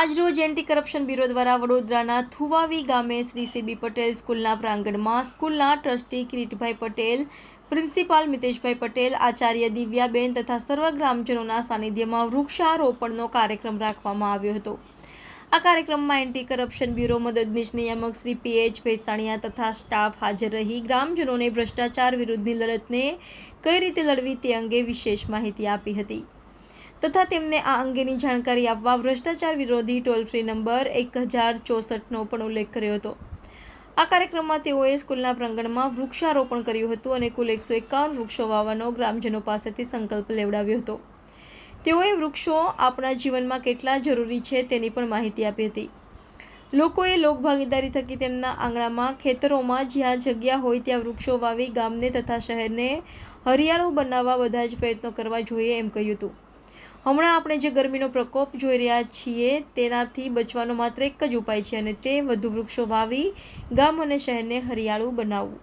આજરોજ anti corruption bureau દ્વારા વડોદરાના થુવાવી ગામે શ્રી સીબી પટેલ સ્કૂલના પ્રાંગણમાં સ્કૂલના ટ્રસ્ટી કિરીટભાઈ પટેલ, પ્રિન્સિપાલ મિતેશભાઈ પટેલ, આચાર્ય દિવ્યાબેન તથા સર્વ ગ્રામજનોના સાનિધ્યમાં વૃક્ષારોપણનો કાર્યક્રમ રાખવામાં આવ્યો હતો. આ કાર્યક્રમમાં એન્ટી કરપ્શન બ્યુરો મદદનીશ નિયામક શ્રી પીએચ ભેસાણીયા તથા સ્ટાફ હાજર રહી. ગ્રામજનોને ભ્રષ્ટાચાર વિરુદ્ધની લડતને કઈ રીતે લડવી તે અંગે વિશેષ માહિતી આપી હતી. તથા તેમને આ અંગેની જાણકારી આપવા ભ્રષ્ટાચાર વિરોધી ટોલ ફ્રી નંબર એક હજાર ચોસઠનો પણ ઉલ્લેખ કર્યો હતો. આ કાર્યક્રમમાં તેઓએ સ્કૂલના પ્રાંગણમાં વૃક્ષારોપણ કર્યું હતું અને કુલ એકસો એકાવન વૃક્ષો વાવવાનો ગ્રામજનો પાસેથી સંકલ્પ લેવડાવ્યો હતો. તેઓએ વૃક્ષો આપણા જીવનમાં કેટલા જરૂરી છે તેની પણ માહિતી આપી હતી. લોકોએ લોકભાગીદારી થકી તેમના આંગણામાં, ખેતરોમાં જ્યાં જગ્યા હોય ત્યાં વૃક્ષો વાવી ગામને તથા શહેરને હરિયાળું બનાવવા બધા જ પ્રયત્નો કરવા જોઈએ એમ કહ્યું હતું. હમણાં આપણે જે ગરમીનો પ્રકોપ જોઈ રહ્યા છીએ, તેનાથી બચવાનો માત્ર એક જ ઉપાય છે અને તે વધુ વૃક્ષો વાવી, ગામ અને શહેરને હરિયાળું બનાવવું.